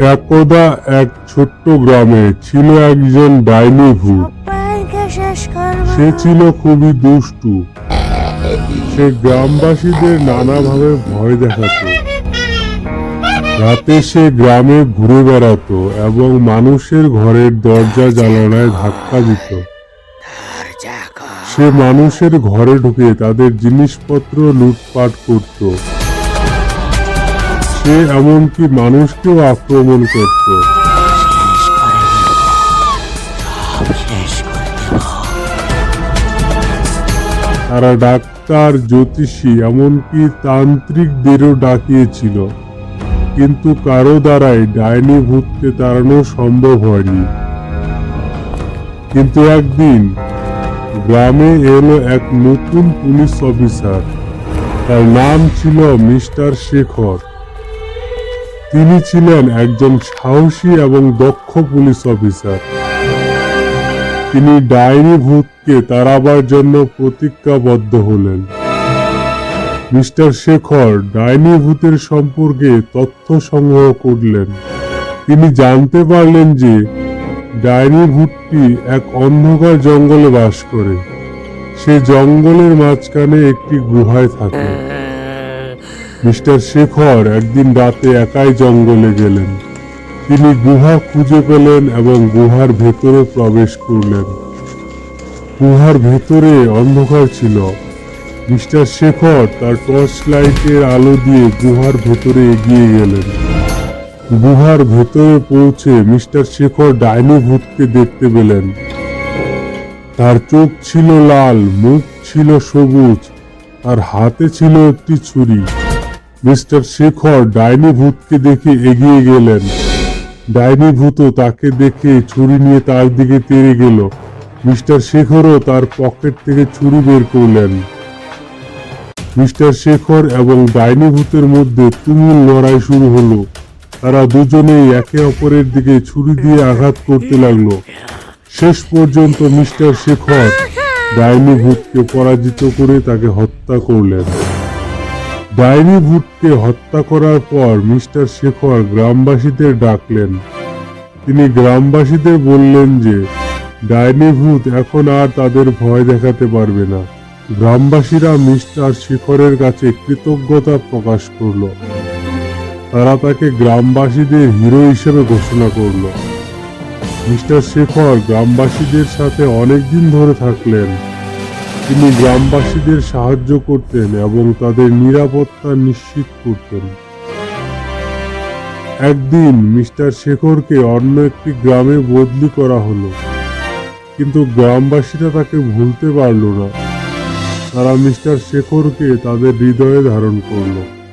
একদা এক ছোট্ট গ্রামে ছিল একজন ডাইনি ভূত। সে ছিল খুবই দুষ্টু। সে গ্রামবাসীদের নানাভাবে ভয় দেখাতো। রাতে সে গ্রামে ঘুরে বেড়াতো এবং মানুষের ঘরের দরজা জ্বালানায় ধাক্কা দিত। সে মানুষের ঘরে ঢুকে তাদের জিনিসপত্র লুটপাট করত। সে এমনকি মানুষকেও আক্রমণ করত। তারা ডাক্তার, জ্যোতিষী, এমনকি তান্ত্রিকদেরও ডাকিয়েছিল। কিন্তু কারও দ্বারাই ডাইনি ভূতকে তাড়ানো সম্ভব হয়নি। কিন্তু একদিন গ্রামে এলো এক নতুন পুলিশ অফিসার। তার নাম ছিল মিস্টার শেখর। তিনি ছিলেন একজন সাহসী এবং দক্ষ পুলিশ অফিসার। তিনি ডাইনি ভূতকে তাড়াবার জন্য প্রতিজ্ঞাবদ্ধ হলেন। মিস্টার শেখর ডাইনি ভূতের সম্পর্কে তথ্য সংগ্রহ করলেন। তিনি জানতে পারলেন যে ডাইনি ভূতটি এক অন্ধকার জঙ্গলে বাস করে। সে জঙ্গলের মাঝখানে একটি গুহায় থাকে। মিস্টার শেখর একদিন রাতে একাই জঙ্গলে গেলেন। তিনি গুহা খুঁজে পেলেন এবং গুহার ভেতরে প্রবেশ করলেন। গুহার ভেতরে অন্ধকার ছিল। মিস্টার শেখর তার টর্চ লাইটের আলো দিয়ে গুহার ভেতরে এগিয়ে গেলেন। গুহার ভেতরে পৌঁছে মিস্টার শেখর ডাইনি ভূতকে দেখতে পেলেন। তার চোখ ছিল লাল, মুখ ছিল সবুজ, আর হাতে ছিল একটি ছুরি। মিস্টার শেখর ডাইনি ভূতকে দেখে এগিয়ে গেলেন। ডাইনি ভূত তাকে দেখে ছুরি নিয়ে তার দিকে তেড়ে গেল। মিস্টার শেখরও তার পকেট থেকে ছুরি বের করলেন। মিস্টার শেখর এবং ডাইনি ভূতের মধ্যে তুমুল লড়াই শুরু হলো। তারা দুজনেই একে অপরের দিকে ছুরি দিয়ে আঘাত করতে লাগল। শেষ পর্যন্ত মিস্টার শেখর ডাইনি ভূতকে পরাজিত করে তাকে হত্যা করলেন। ডাইনি ভূতকে হত্যা করার পর মিস্টার শেখর গ্রামবাসীদের ডাকলেন। তিনি গ্রামবাসীদের বললেন যে, ডাইনি ভূত এখন আর তাদের ভয় দেখাতে পারবে না। গ্রামবাসীরা মিস্টার শেখরের কাছে কৃতজ্ঞতা প্রকাশ করল। তারা তাকে গ্রামবাসীদের হিরো হিসেবে ঘোষণা করল। মিস্টার শেখর গ্রামবাসীদের সাথে অনেকদিন ধরে থাকলেন। তিনি গ্রামবাসীদের সাহায্য করতেন এবং তাদের নিরাপত্তা নিশ্চিত করতেন। একদিন মিস্টার শেখরকে অন্য একটি গ্রামে বদলি করা হলো। কিন্তু গ্রামবাসীরা তাকে ভুলতে পারল না। তারা মিস্টার শেখরকে তাদের হৃদয়ে ধারণ করল।